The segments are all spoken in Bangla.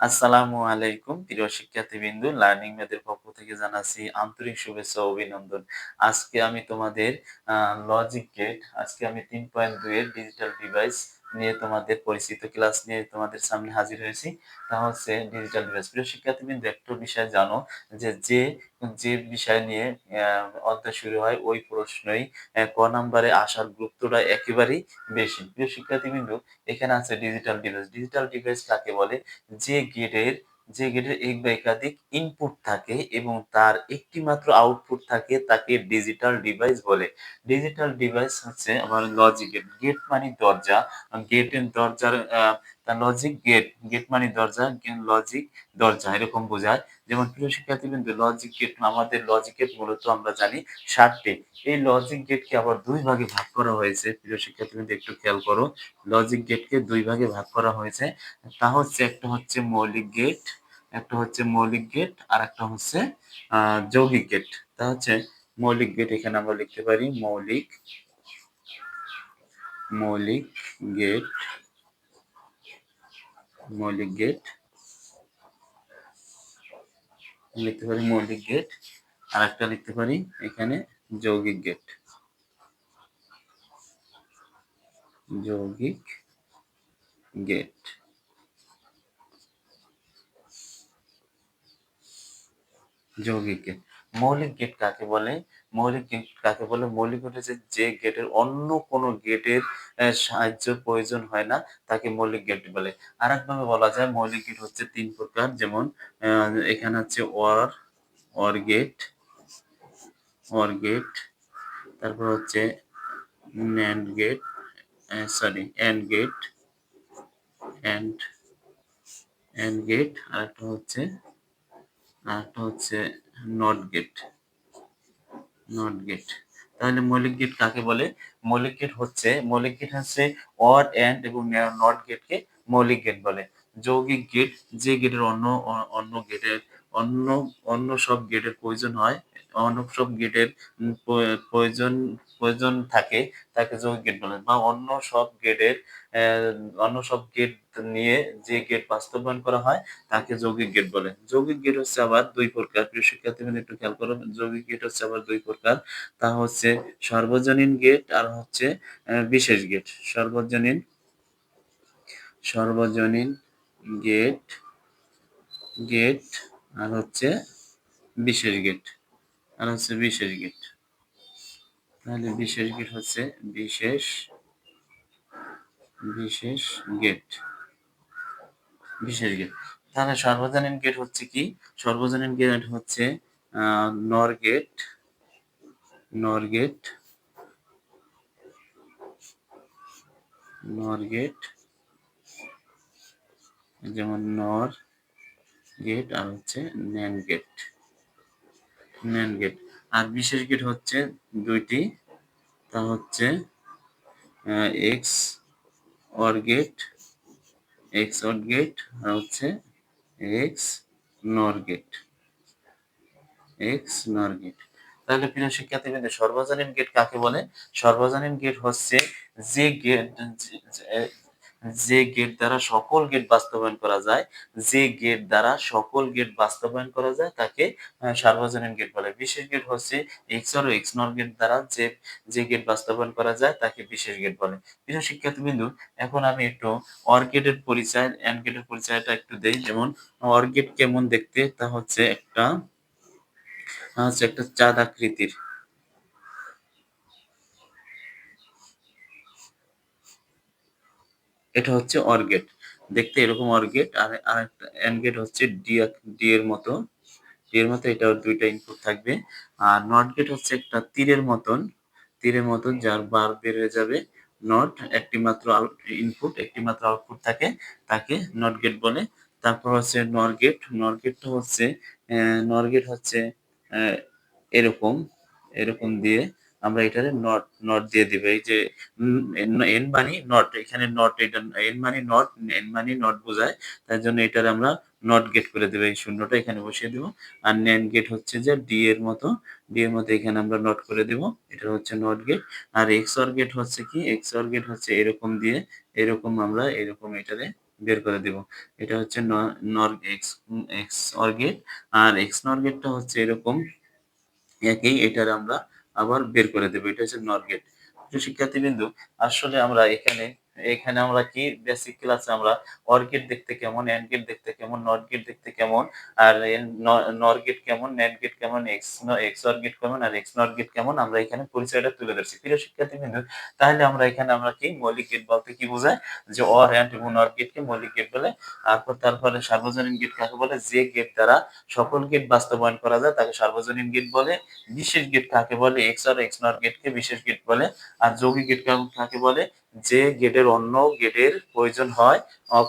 আসসালামু আলাইকুম, প্রিয় শিক্ষার্থীবৃন্দ, লার্নিং ম্যাথের পক্ষ থেকে জানাচ্ছি আন্তরিক শুভেচ্ছা অভিনন্দন। আজকে আমি তোমাদের লজিক গেট আজকে আমি তিন পয়েন্ট দুই এর ডিজিটাল ডিভাইস নিয়ে তোমাদের পরিচিত ক্লাস নিয়ে তোমাদের সামনে হাজির হয়েছি। তা হচ্ছে ডিজিটাল ডিভাইস প্রিয় শিক্ষার্থীবৃন্দ, একটা বিষয় জানো যে যে যে বিষয় নিয়ে অধ্যায় শুরু হয় ওই প্রশ্নই ক নাম্বারে আসার গুরুত্বটা একেবারেই বেশি। প্রিয় শিক্ষার্থীবৃন্দ, এখানে আছে ডিজিটাল ডিভাইস ডিজিটাল ডিভাইস কাকে বলে? যে গেটের যে গেটের এক বা একাধিক ইনপুট থাকে এবং তার একটি মাত্র আউটপুট থাকে তাকে ডিজিটাল ডিভাইস বলে। ডিজিটাল ডিভাইস হচ্ছে আমার লজিক গেট গেট মানে দরজা। গেটের দরজার লজিক গেট গেট মানে দরজা লজিক দরজা, এরকম বোঝায়। যেমন প্রিয় শিক্ষার্থীবৃন্দ লজিক গেট আমাদের লজিক গেট মূলত আমরা জানি ষাটটি এই লজিক গেটকে আবার দুই ভাগে ভাগ করা হয়েছে। প্রিয় শিক্ষার্থীবৃন্দ, একটু খেয়াল করো। লজিক গেটকে দুই ভাগে ভাগ করা হয়েছে। তা হচ্ছে একটা হচ্ছে মৌলিক গেট একটা হচ্ছে মৌলিক গেট আর একটা হচ্ছে যৌগিক গেট তা হচ্ছে মৌলিক গেট এখানে আমরা লিখতে পারি মৌলিক মৌলিক গেট মৌলিক গেট লিখতে পারি মৌলিক গেট আর একটা লিখতে পারি এখানে যৌগিক গেট যৌগিক গেট যৌগিক গেট মৌলিক গেট কাকে বলে? মৌলিক গেট কাকে বলে? মৌলিক গেট হচ্ছে যে গেটের অন্য কোনো গেটের সাহায্য প্রয়োজন হয় না, তাকে মৌলিক গেট বলে। আর একভাবে বলা যায়, মৌলিক গেট হচ্ছে তিন প্রকার, যেমন এখানে হচ্ছে or or gate or gate তারপর হচ্ছে NAND gate sorry and gate and and gate আর একটা হচ্ছে, আরেকটা হচ্ছে নট গেট নট গেট তাহলে মৌলিক গেট কাকে বলে? মৌলিক গেট হচ্ছে, মৌলিক গেট হচ্ছে অর এন্ড এবং নট গেটকে মৌলিক গেট বলে। যৌগিক গেট যে গেটের অন্য অন্য গেটের অন্য অন্য সব গেটের প্রয়োজন হয়, অন্য সব গেটের প্রয়োজন প্রয়োজন থাকে, তাকে যৌগিক গেট বলে। বা অন্য সব গেটের অন্য সব গেট নিয়ে যে গেট বাস্তবায়ন করা হয়, তাকে যৌগিক গেট বলে। যৌগিক গেট হচ্ছে আবার দুই প্রকার। প্রিয় শিক্ষার্থীদের একটু খেয়াল করো, যৌগিক গেট হচ্ছে আবার দুই প্রকার। তা হচ্ছে সর্বজনীন গেট আর হচ্ছে বিশেষ গেট সর্বজনীন সর্বজনীন গেট গেট আর হচ্ছে বিশেষ গেট আর হচ্ছে বিশেষ গেট তাহলে বিশেষ গেট হচ্ছে বিশেষ বিশেষ গেট বিশেষ গেট তাহলে সর্বজনীন গেট হচ্ছে কি? সর্বজনীন গেট হচ্ছে নর গেট নর গেট নর গেট যেমন নর গেট আর হচ্ছে ন্যান গেট ন্যান গেট আর বিশেষ গেট হচ্ছে দুইটি। তা হচ্ছে X or gate X or gate আর হচ্ছে এক্স নর গেট এক্স নর গেট তাহলে প্রিয় শিক্ষার্থীবৃন্দ, সর্বজনীন গেট কাকে বলে? সর্বজনীন গেট হচ্ছে যে গেট যে গেট দ্বারা সকল গেট বাস্তবায়ন করা যায়, যে গেট দ্বারা সকল গেট বাস্তবায়ন করা যায়, তাকে সার্বজনীন গেট বলে। বিশেষ গেট হচ্ছে X or X NOR gate দ্বারা যে যে গেট বাস্তবায়ন করা যায়, তাকে বিশেষ গেট বলে। প্রিয় শিক্ষার্থী বিন্দু এখন আমি একটু অর গেটের পরিচয় অ্যান্ড গেটের পরিচয়টা একটু দেই। যেমন অর গেট কেমন দেখতে, তা হচ্ছে একটা হচ্ছে একটা চাঁদ আকৃতির। এটা হচ্ছে অর্গেট দেখতে এরকম অর্গেট আর আরেকটা এন্ড গেট হচ্ছে ডি ডি এর মতো। ডি এর মতো এটাও দুইটা ইনপুট থাকবে। আর নট গেট হচ্ছে একটা তীরের মতন তীরের মতন যার বার বের হয়ে যাবে। নট একটি মাত্র ইনপুট একটি মাত্র আউটপুট থাকে, তাকে নট গেট বলে। তারপর হচ্ছে নর গেট নর হচ্ছে নর গেট হচ্ছে এরকম এরকম দিয়ে আমরা এটারে নট নট দিয়ে দিব। এই যে এন মানি নট এখানে নট এটা এন মানি নট এন মানি নট বোঝায়। তার জন্য এটার আমরা নট গেট করে দেবো, এই শূন্যটা এখানে বসিয়ে দেবো। আর ন্যান গেট হচ্ছে যে ডি এর মতো ডি এর মতো এখানে আমরা নট করে দেব। এটা হচ্ছে নট গেট আর এক্স অর গেট হচ্ছে কি এক্স অর গেট হচ্ছে এরকম দিয়ে, এরকম আমরা এরকম এটারে বের করে দিব। এটা হচ্ছে NOR X X or gate R x নর গেটটা হচ্ছে এরকম, একই, এটার আমরা আবার বের করে দেবে। এটা হচ্ছে নর গেট শিক্ষার্থীবৃন্দু আসলে আমরা এখানে এখানে আমরা কি? বেসিক ক্লাসে আমরা অর গেট দেখতে কেমন এন্ড গেট দেখতে কেমন নট গেট দেখতে কেমন, আর নর গেট কেমন নেট গেট কেমন এক্স এক্স অর গেট কেমন, আর এক্স নট গেট কেমন, আমরা এখানে পরিচয়টা তুলে ধরছি। প্রিয় শিক্ষার্থীবৃন্দু, তাহলে আমরা এখানে আমরা কি? মৌলিক গেট বলতে কি বোঝায়? যে অর এন্ড এবং নট গেটকে মৌলিক গেট বলে, তারপর, তারপরে সার্বজনীন গেট কাকে বলে? যে গেট দ্বারা সকল গেট বাস্তবায়ন করা যায়, তাকে সার্বজনীন গেট বলে। বিশেষ গেট কাকে বলে? এক্স আর এক্স নট গেটকে বিশেষ গেট বলে। আর যৌগিক গেট কাকে বলে? যে গেটের অন্য গেটের প্রয়োজন হয়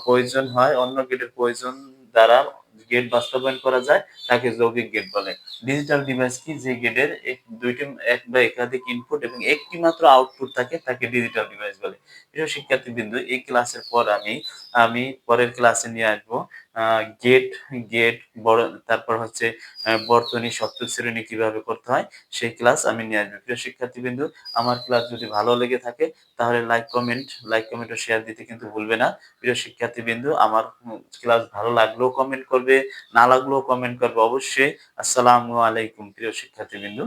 প্রয়োজন হয়, অন্য গেটের প্রয়োজন দ্বারা গেট বাস্তবায়ন করা যায়, তাকে যৌগিক গেট বলে। ডিজিটাল ডিভাইস কি? যে গেটের দুইটি, এক বা একাধিক ইনপুট এবং একটি মাত্র আউটপুট থাকে, তাকে ডিজিটাল ডিভাইস বলে। প্রিয় শিক্ষার্থীবৃন্দ, এই ক্লাসের পর আমি আমি পরের ক্লাসে নিয়ে আসব। গেট গেট বড়, তারপর হচ্ছে বর্তনী সপ্তক শ্রেণি কীভাবে করতে হয়, সেই ক্লাস আমি নিয়ে আসব। প্রিয় শিক্ষার্থীবৃন্দু, আমার ক্লাস যদি ভালো লেগে থাকে, তাহলে লাইক কমেন্ট লাইক কমেন্ট ও শেয়ার দিতে কিন্তু ভুলবে না। প্রিয় শিক্ষার্থীবৃন্দু, আমার ক্লাস ভালো লাগলেও কমেন্ট করবে, না লাগলেও কমেন্ট করবে অবশ্যই। আসসালামু আলাইকুম, প্রিয় শিক্ষার্থীবৃন্দু।